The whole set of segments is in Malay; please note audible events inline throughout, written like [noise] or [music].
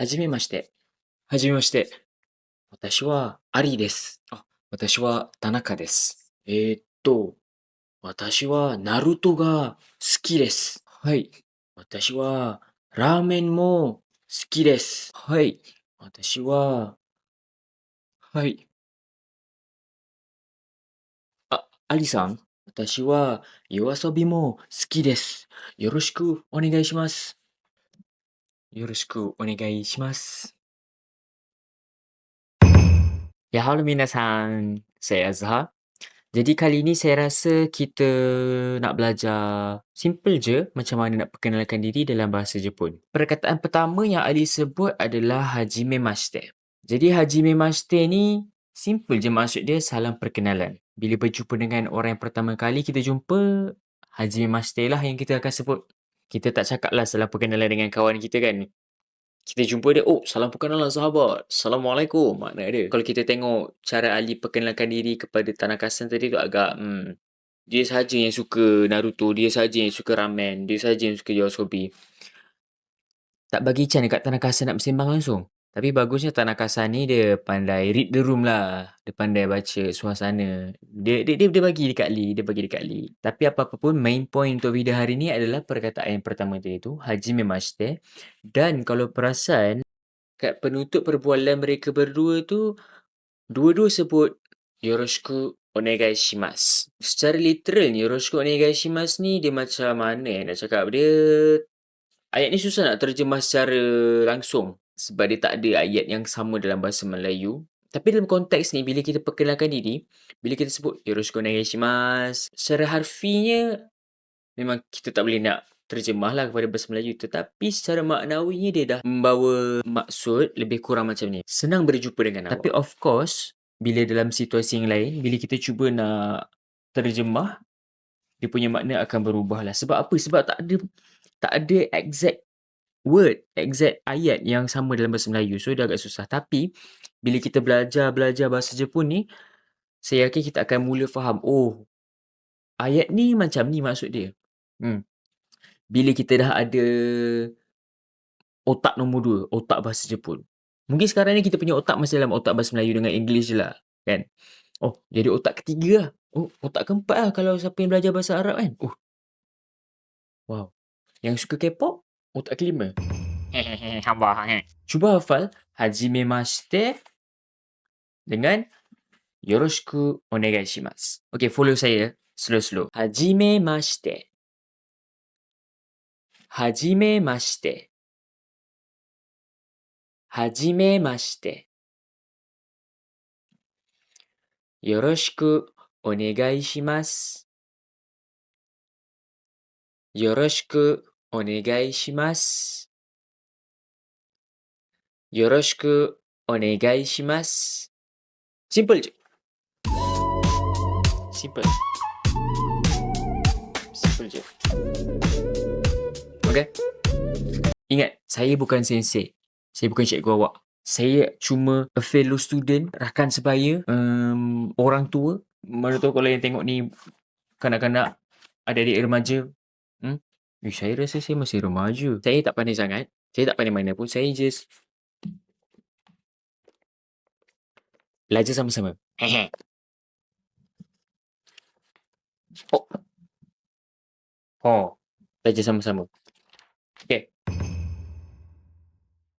はじめまして。はじめまして。私はアリです。あ、私は田中です。えー、っと、私はナルトが好きです。はい。私はラーメンも好きです。はい。私は、はい。あ、アリさん？私は夜遊びも好きです。よろしくお願いします。よろしくお願いします. Ya, halo minasan. Saya Azhar. Jadi kali ni saya rasa kita nak belajar simple je macam mana nak perkenalkan diri dalam bahasa Jepun. Perkataan pertama yang Ali sebut adalah hajime mashite. Jadi hajime mashite ni simple je maksud dia salam perkenalan. Bila berjumpa dengan orang yang pertama kali kita jumpa, hajime mashite lah yang kita akan sebut. Kita tak cakap lah salam perkenalan dengan kawan kita kan. Kita jumpa dia, oh salam perkenalan sahabat. Assalamualaikum makna dia. Kalau kita tengok cara Ali perkenalkan diri kepada Tanaka-san tadi tu agak, hmm, dia saja yang suka Naruto, dia saja yang suka ramen, dia saja yang suka Yoasobi. Tak bagi can dekat Tanaka-san nak bersembang langsung. Tapi bagusnya Tanaka-san ni dia pandai read the room lah. Dia pandai baca suasana. Dia dia dia, dia bagi dekat Lee, dia bagi dekat Lee. Tapi apa-apa pun main point untuk video hari ni adalah perkataan yang pertama tadi tu, hajime mashite. Dan kalau perasan kat penutup perbualan mereka berdua tu dua-dua sebut yoroshiku onegai shimasu. Secara literal yoroshiku onegai shimasu ni dia macam mana eh nak cakap dia ayat ni susah nak terjemah secara langsung sebab dia tak ada ayat yang sama dalam bahasa Melayu. Tapi dalam konteks ni bila kita perkenalkan diri, bila kita sebut yoroshiku onegai shimasu, secara harfinya memang kita tak boleh nak terjemah lah kepada bahasa Melayu tetapi secara maknawinya dia dah membawa maksud lebih kurang macam ni. Senang berjumpa dengan awak. Tapi of course, bila dalam situasi yang lain, bila kita cuba nak terjemah, dia punya makna akan berubah lah. Sebab apa? Sebab tak ada tak ada exact word, exact ayat yang sama dalam bahasa Melayu. So, dia agak susah. Tapi, bila kita belajar-belajar bahasa Jepun ni, saya yakin kita akan mula faham, oh, ayat ni macam ni maksud dia. Hmm. Bila kita dah ada otak nombor dua, otak bahasa Jepun. Mungkin sekarang ni kita punya otak masih dalam otak bahasa Melayu dengan English je lah. Kan? Oh, jadi otak ketiga lah. Oh, otak keempat lah kalau siapa yang belajar bahasa Arab kan. Oh. Wow. Yang suka K-pop, otak kelima. [laughs] Hehehe, hamba. he. Cuba hafal hajime mashite dengan yoroshiku onegai shimasu. Okay, follow saya slow-slow. Hajime mashite. Hajime mashite. Hajime mashite. Yoroshiku onegai shimasu. Yoroshiku onegai shimasu. Yoroshiku onegai shimasu. Simple je. Simple. Simple je. Okay? Ingat, saya bukan sensei. Saya bukan cikgu awak. Saya cuma a fellow student, rakan sebaya, um, orang tua. Mana tahu kalau yang tengok ni kanak-kanak, adik-adik remaja. Hmm? Eh, saya rasa saya masih remaja. Saya tak pandai sangat. Saya tak pandai mana pun. Saya just belajar sama-sama. Hehe. Oh. Oh. Belajar sama-sama. Okay.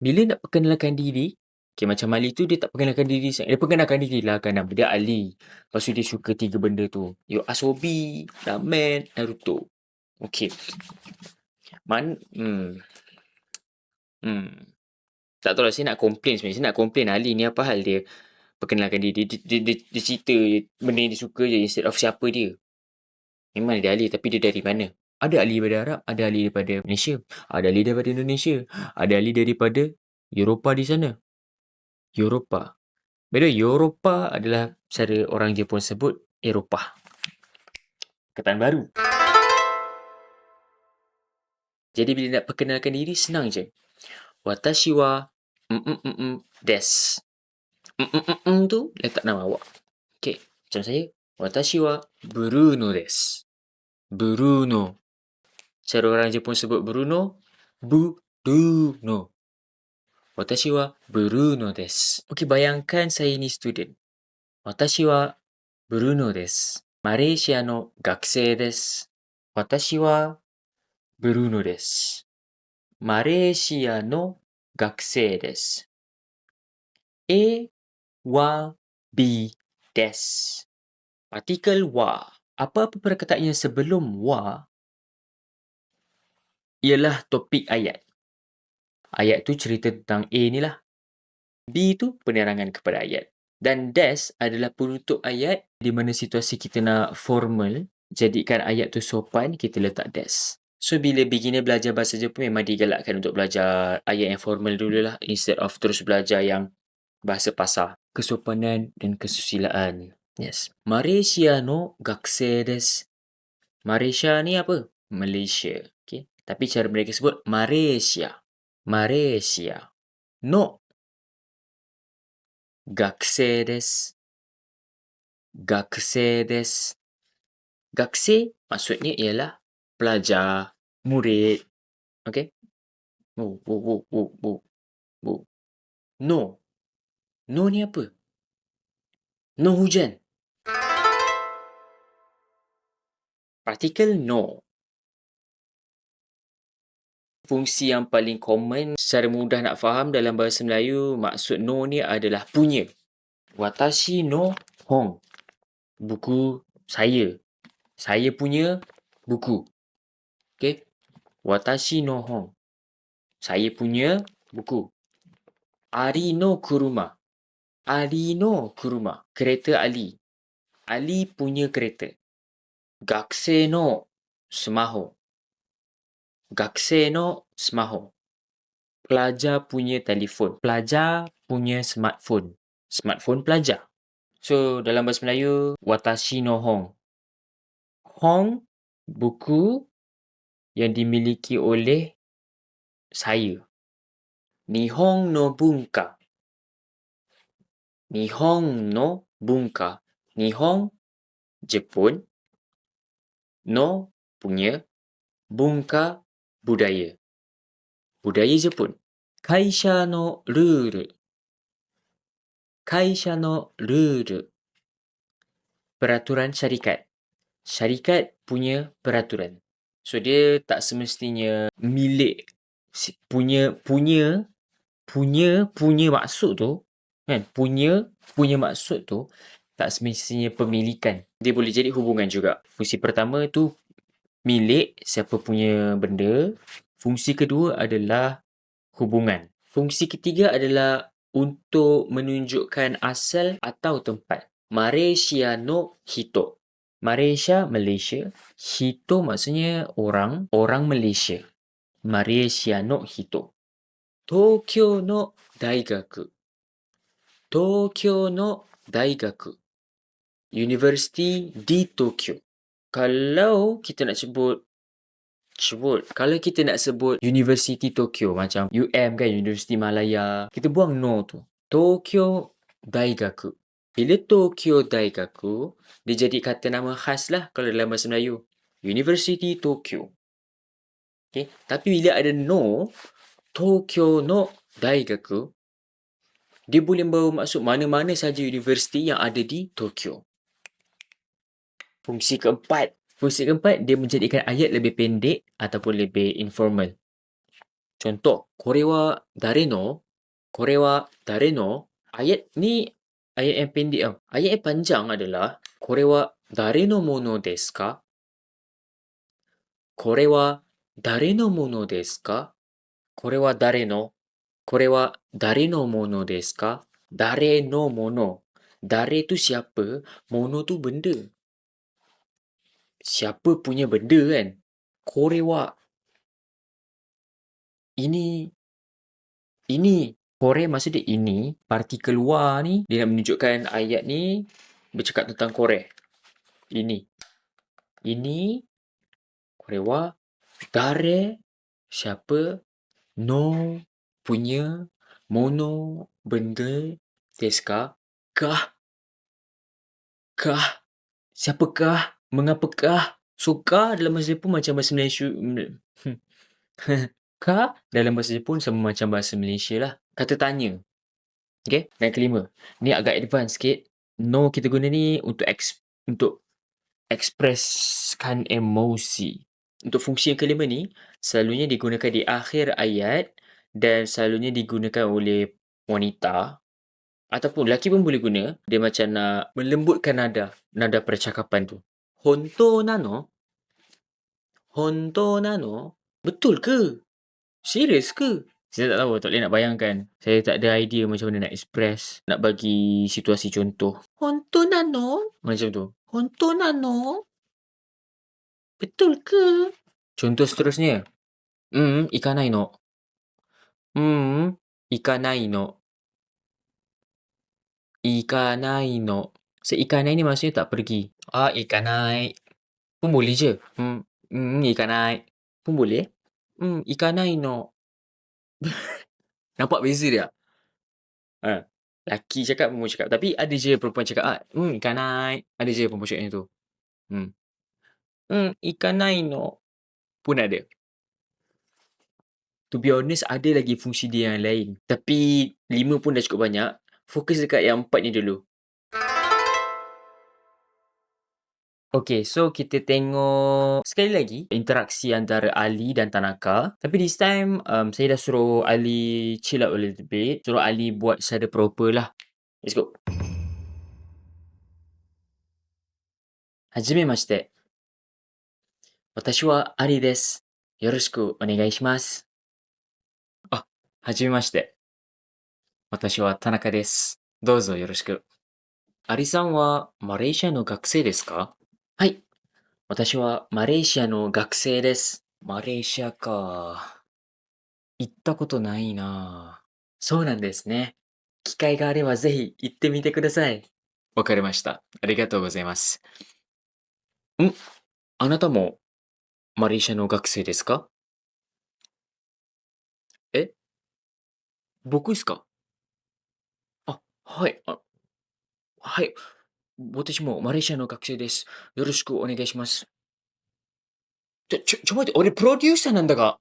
Bila nak perkenalkan diri, okay, macam Ali tu dia tak perkenalkan diri. Dia perkenalkan diri lah kan dia Ali. Lepas tu dia suka tiga benda tu. Yo Asobi, Ramen, Naruto. Okay. Man, hmm. Hmm. Tak tahu lah saya nak complain sebenarnya. Saya nak complain Ali ni apa hal dia perkenalkan diri. Dia, dia, dia, dia cerita je benda yang dia suka je instead of siapa dia. Memang dia Ali tapi dia dari mana? Ada ahli daripada Arab, ada ahli daripada Malaysia, ada ahli daripada Indonesia, ada ahli daripada Eropah di sana. Eropah. Way, Eropah adalah cara orang Jepun sebut Eropah. Perkataan baru. Jadi bila nak perkenalkan diri senang je. Watashi wa mm des. Mm tu letak nama awak. Okay, macam saya. Watashi wa Bruno des. Bruno. Cara orang Jepun sebut Bruno, Bruno. Watashi wa Bruno desu. Okey, bayangkan saya ni student. Watashi wa Bruno desu. Malaysia no gakusei desu. Watashi wa Bruno desu. Malaysia no gakusei desu. A wa B desu. Partikel wa. Apa-apa perkataan yang sebelum wa ialah topik ayat. Ayat tu cerita tentang A ni lah. B tu penerangan kepada ayat. Dan des adalah penutup ayat di mana situasi kita nak formal, jadikan ayat tu sopan, kita letak des. So, bila beginner belajar bahasa Jepun memang digalakkan untuk belajar ayat yang formal dulu lah instead of terus belajar yang bahasa pasar. Kesopanan dan kesusilaan. Yes. Malaysia no gakusei desu. Malaysia ni apa? Malaysia. Okay. Tapi cara mereka sebut Malaysia. Malaysia. No. Gakusei desu. Gakusei maksudnya ialah pelajar, murid. Okay? Wu, wu, wu, wu, wu, wu. No. No ni apa? No hujan. Partikel no. Fungsi yang paling common secara mudah nak faham dalam bahasa Melayu, maksud no ni adalah punya. Watashi no hon. Buku saya. Saya punya buku. Okay? Watashi no hon. Saya punya buku. Ari no kuruma. Ari no kuruma. Kereta Ali. Ali punya kereta. Gakusei no smaho. Gakusei no smaho. Pelajar punya telefon. Pelajar punya smartphone. Smartphone pelajar. So, dalam bahasa Melayu, watashi no hon. Hon, buku yang dimiliki oleh saya. Nihon no bunka. Nihon no bunka. Nihon, Jepun. No, punya. Bunka, budaya. Budaya Jepun. Kaisha no rule. Kaisha no rule. Peraturan syarikat. Syarikat punya peraturan. So, dia tak semestinya milik punya punya punya punya maksud tu kan punya punya maksud tu tak semestinya pemilikan dia boleh jadi hubungan juga fungsi pertama tu milik siapa punya benda. Fungsi kedua adalah hubungan. Fungsi ketiga adalah untuk menunjukkan asal atau tempat. No hito. Malaysia, Malaysia. Hito maksudnya orang, orang Malaysia. Malaysia no hito. Tokyo no daigaku. Tokyo no daigaku. University di Tokyo kalau kita nak sebut sebut kalau kita nak sebut University Tokyo macam UM kan University Malaya kita buang no tu Tokyo Daigaku bila Tokyo Daigaku dia jadi kata nama khas lah kalau dalam bahasa Melayu University Tokyo okay. tapi bila ada no Tokyo no Daigaku dia boleh membawa maksud mana-mana saja universiti yang ada di Tokyo. Fungsi keempat. Fungsi keempat, dia menjadikan ayat lebih pendek ataupun lebih informal. Contoh, korewa dareno, korewa dareno, ayat ni ayat yang pendek tau. Ayat yang panjang adalah korewa dareno mono desu ka? Korewa dareno mono desu ka? Korewa dareno? Korewa dareno mono desu ka? Dare no mono. Dare tu siapa, mono tu benda siapa punya benda kan korewa ini ini kore maksud dia ini partikel wa ni dia nak menunjukkan ayat ni bercakap tentang kore ini. Ini korewa dare siapa? No punya mono benda deska kah? Kah? Siapakah? Mengapakah? Suka dalam bahasa Jepun macam bahasa Malaysia? [laughs] Ka dalam bahasa Jepun sama macam bahasa Malaysia lah. Kata tanya. Okay? Dan kelima, ni agak advance sikit. No kita guna ni untuk ex, untuk ekspreskan emosi. Untuk fungsi yang kelima ni, selalunya digunakan di akhir ayat dan selalunya digunakan oleh wanita ataupun lelaki pun boleh guna. Dia macam nak melembutkan nada, nada percakapan tu. Honto nano? Honto nano? Betul ke? Serius ke? Saya tak tahu, tak boleh nak bayangkan. Saya tak ada idea macam mana nak express, nak bagi situasi contoh. Honto nano? Macam tu. Honto nano? Betul ke? Contoh seterusnya. Hmm, ikanai no. Hmm, ikanai no. Ikanai no. Seikanai ni maksudnya tak pergi. Ah, ikanai. Pun boleh je. Hmm, hmm ikanai. Pun boleh. Hmm, ikanai no. Nampak beza dia? Ha. Laki cakap, perempuan cakap. Tapi ada je perempuan cakap, ah, hmm, ikanai. Ada je perempuan cakap macam tu. Hmm. Hmm, ikanai no. Pun ada. To be honest, ada lagi fungsi dia yang lain. Tapi, lima pun dah cukup banyak. Fokus dekat yang empat ni dulu. Okay, so kita tengok sekali lagi interaksi antara Ali dan Tanaka. Tapi this time, um, saya dah suruh Ali chill out a little bit. Suruh Ali buat secara proper lah. Let's go. はじめまして。私はアリです。よろしくお願いします。あ、はじめまして。私は田中です。どうぞよろしく。アリさんはマレーシアの学生ですかはい。私はマレーシアの学生です。マレーシアか。行ったことないな。そうなんですね。機会があればぜひ行ってみてください。わかりました。ありがとうございます。ん？あなたもマレーシアの学生ですか？え？僕ですか？あ、はい。あはい。私もマレーシアの学生です。よろしくお願いします。ちょ、ちょ、ちょ待って、俺プロデューサーなんだが。